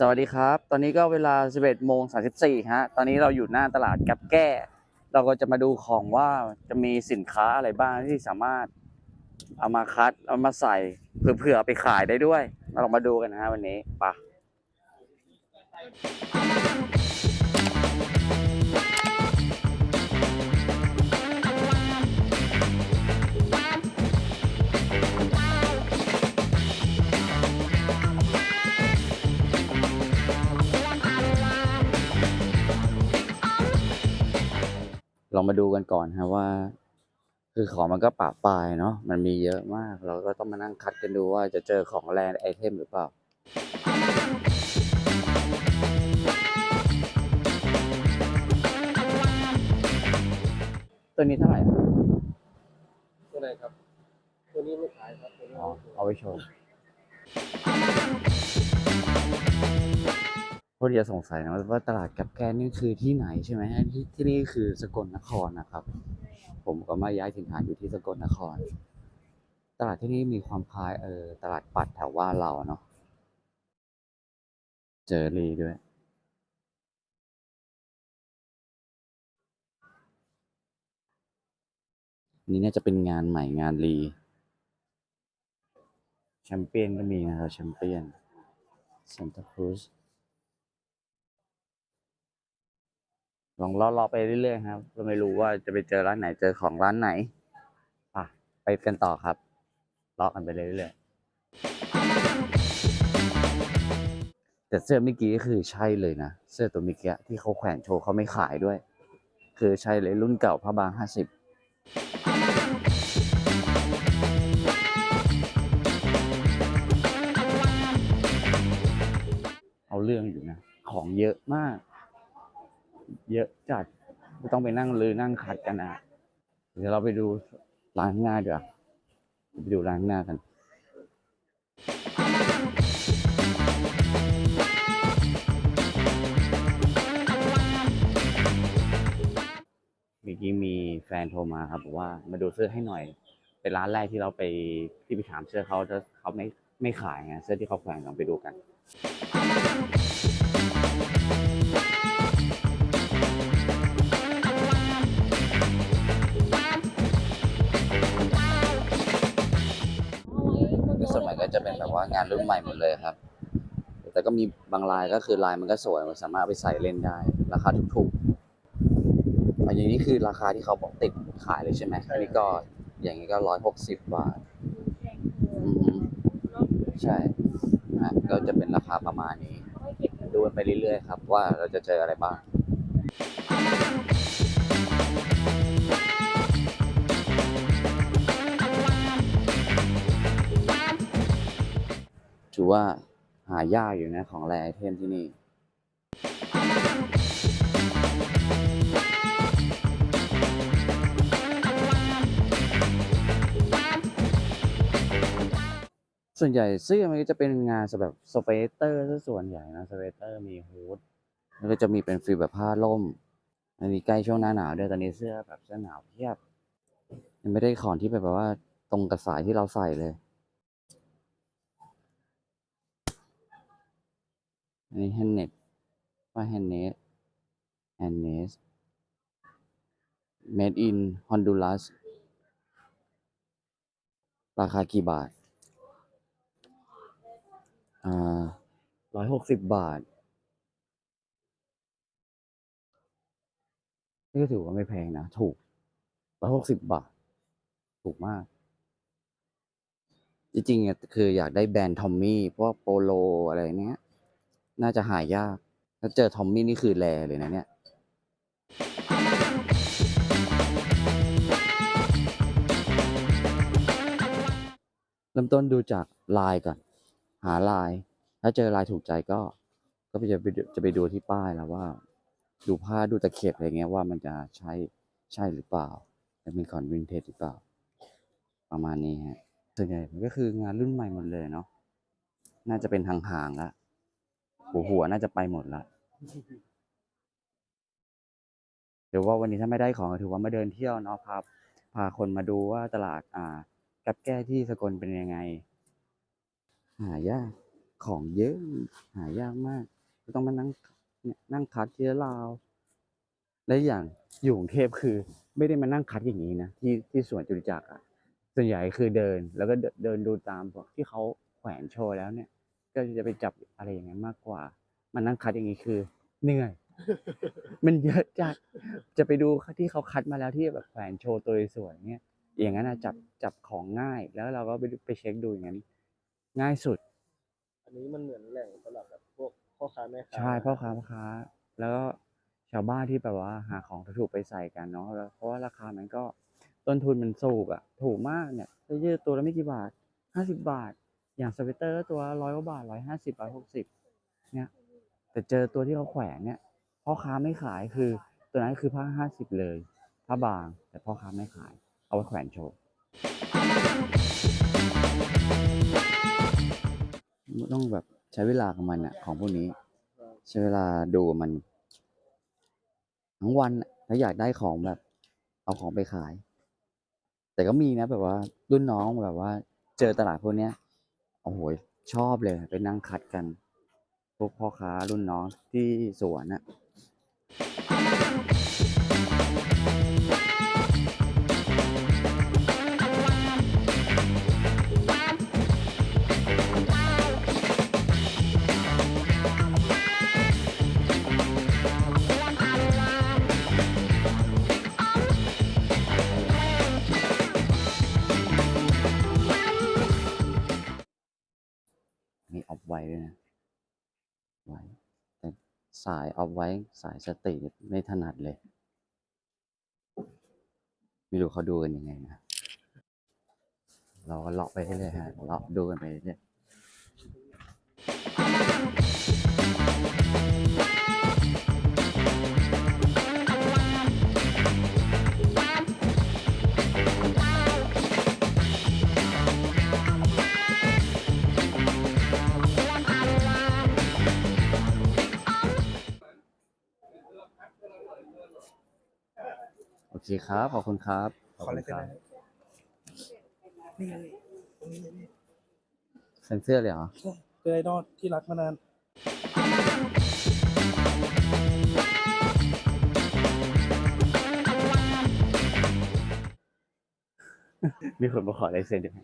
สวัสดีครับ ตอนนี้ก็เวลา 11โมง34ฮะ ตอนนี้เราอยู่หน้าตลาดกับแก้ เราก็จะมาดูของว่าจะมีสินค้าอะไรบ้างที่สามารถเอามาคัด เอามาใส่เผื่อๆไปขายได้ด้วย เราลองมาดูกันนะฮะวันนี้ไป มาดูกันก่อนฮะว่า คือของมันก็ปะปลายเนาะมันมีเยอะมาก เราก็ต้องมานั่งคัดกันดูว่าจะเจอของแรไอเทมหรือเปล่าตัวนี้เท่าไหร่อะตัวไหนครับ ตัวนี้ไม่ขายครับตัวนี้อ๋อเอาไว้โชว์ พวกเดียสงสัยนะว่าตลาดกับแกนนี่คือที่ไหนใช่ไหมฮะที่ที่นี่คือสกลนครนะครับ ผมก็มาย้ายถิ่นฐานอยู่ที่สกลนคร ตลาดที่นี่มีความคล้ายเออตลาดปัดแถวว่าเราเนาะเจอรีด้วย นี่น่าจะเป็นงานใหม่งานรีแชมเปี้ยนก็มีนะครับแชมเปี้ยนซานตาครูซ ลองเลาะๆไปเรื่อยๆครับ เราไม่รู้ว่าจะไปเจอร้านไหนเจอของร้านไหนอะไปกันต่อครับเลาะกันไปเรื่อยๆแต่เสื้อเมื่อกี้คือใช่เลยนะเสื้อตัวเมื่อกี้ที่เขาแขวนโชว์เขาไม่ขายด้วย คือใช่เลยรุ่นเก่าพระบางห้าสิบเอาเรื่องอยู่นะ ของเยอะมาก เยอะจัดไม่ต้องไปนั่งลือนั่งคัดกันนะเดี๋ยวเราไปดูร้านข้างหน้าดีกว่าไปดูร้านข้างหน้ากันเมื่อกี้มีแฟนโทรมาครับบอกว่ามาดูเสื้อให้หน่อย เป็นร้านแรกที่เราไปที่ไปถามเสื้อเขาจะเขาไม่ไม่ขายไงเสื้อที่เขาแขวนลองไปดูกัน รุ่นใหม่หมดเลยครับ แต่ก็มีบางลายก็คือลายมันก็สวยมันสามารถเอาไปใส่เล่นได้ ราคาถูกๆอันอย่างนี้คือราคาที่เขาบอกติดขายเลยใช่ไหมอันนี้ก็อย่างนี้ก็ร้อยหกสิบบาทอืมใช่นะก็จะเป็นราคาประมาณนี้ ดูไปเรื่อยๆครับ ว่าเราจะเจออะไรบ้าง อว่าหายากอยู่นะของแรไอเทมที่นี่ส่วนใหญ่เสื้อมันก็จะเป็นงานแบบสเวตเตอร์ซะส่วนใหญ่นะสเวตเตอร์มีฮูดแล้วก็จะมีเป็นฟีลแบบผ้าล่มอันนี้ใกล้ช่วงหน้าหนาวด้วยตอนนี้เสื้อแบบเสื้อหนาวเพียบยังไม่ได้ของที่แบบว่าตรงกับสายที่เราใส่เลย อันนี้แฮนเน็ตว่าแฮนเนสแฮนเนส made in Honduras ราคากี่บาท อ่าร้อยหกสิบบาท นี่ก็ถือว่าไม่แพงนะ ถูกร้อยหกสิบบาท ถูกมาก จริงๆอะคืออยากได้แบรนด์ทอมมี่พวกโปโลอะไรเนี้ย น่าจะหายาก ถ้าเจอทอมมี่นี่คือแรเลยนะเนี่ยเริ่มต้นดูจากลายก่อน หาลาย ถ้าเจอลายถูกใจก็ ก็จะไปจะไปดูที่ป้ายแล้วว่า ดูผ้าดูตะเข็บอะไรเงี้ยว่ามันจะใช่ใช่หรือเปล่าจะเป็นของวินเทจหรือเปล่า ประมาณนี้ฮะส่วนใหญ่มันก็คืองานรุ่นใหม่หมดเลยเนาะน่าจะเป็นห่างๆละหัว หัวน่าจะไปหมดละเดี๋ยวว่าวันนี้ถ้าไม่ได้ของถือว่ามาเดินเที่ยวเนาะพาพาคนมาดูว่าตลาด อ่ากับแก้ที่สกลเป็นยังไง หายากของเยอะ หายากมากก็ต้องมานั่งนั่งคัดทีละราวและอย่างอยู่กรุงเทพคือ ไม่ได้มานั่งคัดอย่างนี้นะที่ที่สวนจตุจักรอะส่วนใหญ่คือเดิน แล้วก็เดินเดินดูตามพวกที่เขาแขวนโชว์แล้วเนี่ย ก็จะไปจับอะไรอย่างนั้นมากกว่ามานั่งคัดอย่างนี้คือเหนื่อย มันเยอะจัดจะไปดูที่เขาคัดมาแล้วที่แบบแขวนโชว์ตัวสวยๆเนี่ยอย่างนั้นนะจับจับของง่าย แล้วเราก็ไปดูไปเช็คดูอย่างนั้นง่ายสุด อันนี้มันเหมือนแหล่งสำหรับแบบพวกพ่อค้าแม่ค้าใช่พ่อค้าพ่อค้า แล้วก็ชาวบ้านที่แบบว่าหาของถูกๆไปใส่กันเนาะแล้วเพราะว่าราคามันก็ต้นทุนมันสูงอะถูกมากเนี่ยเสื้อยืดตัวละไม่กี่บาทห้าสิบาท อย่างสเวตเตอร์ตัวร้อยกว่าบาทร้อยห้าสิบร้อยหกสิบเนี่ยแต่เจอตัวที่เขาแขวนเนี่ยพ่อค้าไม่ขายคือตัวนั้นคือผ้าห้าสิบเลยผ้าบาง แต่พ่อค้าไม่ขาย เอาไว้แขวนโชว์ต้องแบบใช้เวลากับมันอะของพวกนี้ ใช้เวลาดูมัน ทั้งวันถ้าอยากได้ของแบบ เอาของไปขาย แต่ก็มีนะแบบว่า รุ่นน้องแบบว่า เจอตลาดพวกเนี้ย โอ้โหชอบเลยไปนั่งคัดกัน พวกพ่อค้ารุ่นน้องที่สวนน่ะ ไว้ด้วยนะไว้แต่สายออฟไว้สายสติไม่ถนัดเลย ไม่รู้เขาดูกันยังไงนะ เราก็เลาะไปเรื่อยๆฮะเลาะดูกันไปเรื่อย เคครับ ขอบคุณครับขออะไรคเซ็นรัหน่อยนี่ไงตรงนี้เลยนี่เซ็นเสื้อเลยเหรอ ใช่เป็นไอดอลที่รักมานาน มีคนมาขอลายเซ็นด้วยไหม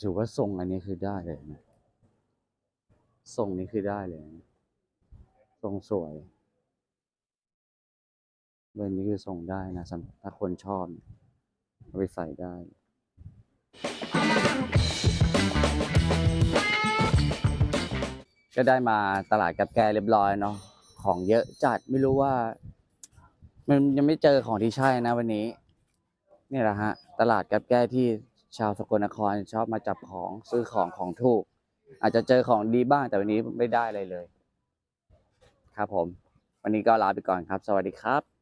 ถือว่าทรงอันนี้คือได้เลยนะ ทรงนี้คือได้เลยทรงสวยเบอร์นี้คือทรงได้นะสำหรับถ้าคนชอบเอาไปใส่ได้ก็ได้มาตลาดกับแกเรียบร้อยเนาะของเยอะจัดไม่รู้ว่า มันยังไม่เจอของที่ใช่นะวันนี้ นี่แหละฮะ ตลาดกับแก้ที่ชาวสกลนครชอบมาจับของซื้อของของถูก อาจจะเจอของดีบ้างแต่วันนี้ไม่ได้อะไรเลย ครับผม วันนี้ก็ลาไปก่อนครับ สวัสดีครับ